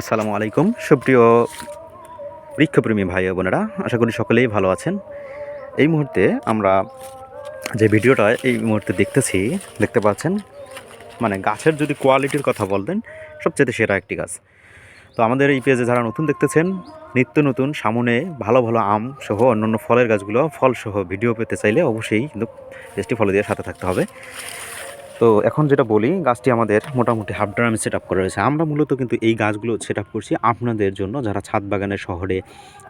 আসসালামু আলাইকুম। সুপ্রিয় বৃক্ষপ্রেমী ভাই বোনেরা, আশা করি সকলেই ভালো আছেন। এই মুহূর্তে আমরা যে ভিডিওটা এই মুহূর্তে দেখতেছি, দেখতে পাচ্ছেন মানে গাছের যদি কোয়ালিটির কথা বলতেন সবচেয়ে সেরা একটি গাছ। তো আমাদের এই পেজে যারা নতুন দেখতেছেন, নিত্য নতুন, সামনে ভালো ভালো আম সহ অন্যান্য ফলের গাছগুলো ফল সহ ভিডিও পেতে চাইলে অবশ্যই কিন্তু পেজটি ফলো দিয়ে সাথে থাকতে হবে। তো এখন যেটা বলি, গাছটি আমাদের মোটামুটি হাফ ড্রামে সেট আপ করা রয়েছে। আমরা মূলত কিন্তু এই গাছগুলো সেট আপ করছি আপনাদের জন্য। যারা ছাদ বাগানের শহরে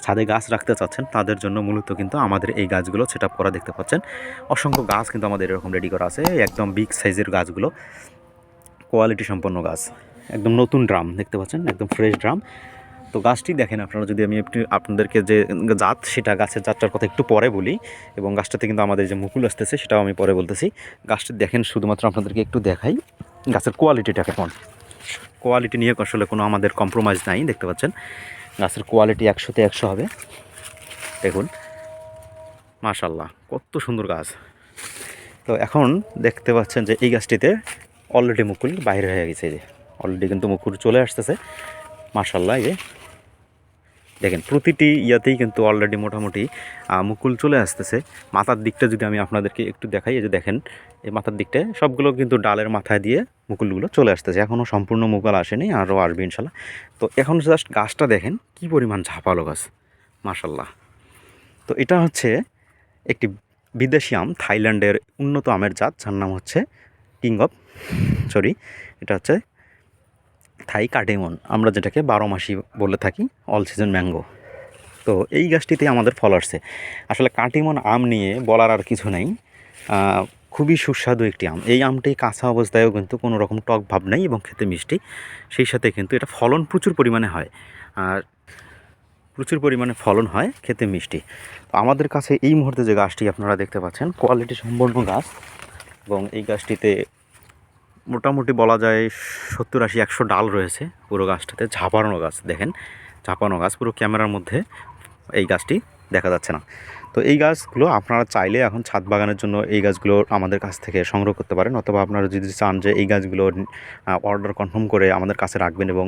ছাদে গাছ রাখতে চাচ্ছেন, তাদের জন্য মূলত কিন্তু আমাদের এই গাছগুলো সেট আপ করা দেখতে পাচ্ছেন। অসংখ্য গাছ কিন্তু আমাদের এরকম রেডি করা আছে একদম বিগ সাইজের গাছগুলো। কোয়ালিটি সম্পন্ন গাছ। একদম নতুন ড্রাম দেখতে পাচ্ছেন? একদম ফ্রেশ ড্রাম তো গাছটি দেখেন, আপনারা যদি আমি একটু আপনাদেরকে যে জাত, সেটা গাছের জাতটার কথা একটু পরে বলি, এবং গাছটাতে কিন্তু আমাদের যে মুকুল আসতেছে, সেটাও আমি পরে বলতেছি। গাছটি দেখেন, শুধুমাত্র আপনাদেরকে একটু দেখাই। গাছের কোয়ালিটিটা কেমন? কোয়ালিটি নিয়ে আসলে কোনো আমাদের কম্প্রোমাইজ নাই, দেখতে পাচ্ছেন? গাছের কোয়ালিটি একশোতে একশো হবে। দেখুন মাশাল্লাহ কত সুন্দর গাছ। তো এখন দেখতে পাচ্ছেন যে এই গাছটিতে অলরেডি মুকুল বাইরে হয়ে গেছে যে। অলরেডি কিন্তু মুকুল চলে আসতেছে। মাশাল্লাহ এই যে। দেখেন, প্রতিটি ইয়াতেই কিন্তু অলরেডি মোটামুটি মুকুল চলে আসতেছে। মাথার দিকটা যদি আমি আপনাদেরকে একটু দেখাই, এই যে দেখেন, এই মাথার দিকটায় সবগুলো কিন্তু ডালের মাথায় দিয়ে মুকুলগুলো চলে আসতেছে। এখনও সম্পূর্ণ মুকুল আসেনি আরও আসবে ইনশাল্লাহ। তো এখন জাস্ট গাছটা দেখেন, কি পরিমাণ ঝাপালো গাছ, মাশাল্লাহ। তো এটা হচ্ছে একটি বিদেশি আম, থাইল্যান্ডের উন্নত আমের জাত, যার নাম হচ্ছে কিং অফ সরি, এটা হচ্ছে থাই কাটিমন আমরা যেটাকে বারো মাসি বলে থাকি অল সিজন ম্যাঙ্গো তো এই গাছটিতে আমাদের ফল আসছে। আসলে কাটিমন আম নিয়ে বলার আর কিছু নেই। খুবই সুস্বাদু একটি আম। এই আমটি কাঁচা অবস্থায়ও কিন্তু কোনো রকম টক ভাব নেই এবং খেতে মিষ্টি। সেই সাথে কিন্তু এটা ফলন প্রচুর পরিমাণে হয়। আর প্রচুর পরিমাণে ফলন হয়, খেতে মিষ্টি। তো আমাদের কাছে এই মুহূর্তে যে গাছটি আপনারা দেখতে পাচ্ছেন কোয়ালিটি সম্পন্ন গাছ। এবং এই গাছটিতে মোটামুটি বলা যায় সত্তর আশি একশো ডাল রয়েছে পুরো গাছটাতে। ঝাপানো গাছ, দেখেন, ঝাপানো গাছ পুরো ক্যামেরার মধ্যে এই গাছটি দেখা যাচ্ছে না। তো এই গাছগুলো আপনারা চাইলে এখন ছাদ বাগানের জন্য এই গাছগুলো আমাদের কাছ থেকে সংগ্রহ করতে পারেন, অথবা আপনারা যদি চান যে এই গাছগুলো অর্ডার কনফার্ম করে আমাদের কাছে রাখবেন এবং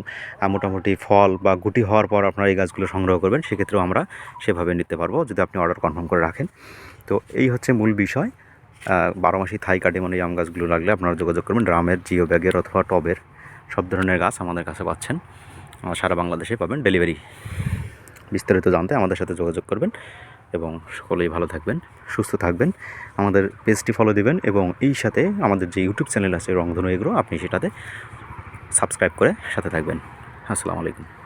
মোটামুটি ফল বা গুটি হওয়ার পর আপনারা এই গাছগুলো সংগ্রহ করবেন, সেক্ষেত্রেও আমরা সেভাবে নিতে পারব যদি আপনি অর্ডার কনফার্ম করে রাখেন। তো এই হচ্ছে মূল বিষয়। বারো মাসি থাই কাটিমন এই আম গাছগুলো লাগলে আপনারা যোগাযোগ করবেন। ড্রামের, জিও ব্যাগের অথবা টবের সব ধরনের গাছ আমাদের কাছে পাচ্ছেন। সারা বাংলাদেশে পাবেন ডেলিভারি। বিস্তারিত জানতে আমাদের সাথে যোগাযোগ করবেন এবং সকলেই ভালো থাকবেন, সুস্থ থাকবেন। আমাদের পেজটি ফলো দিবেন এবং এই সাথে আমাদের যে ইউটিউব চ্যানেল আছে রংধনু এগ্রো, আপনি সেটাতে সাবস্ক্রাইব করে সাথে থাকবেন। আসসালামু আলাইকুম।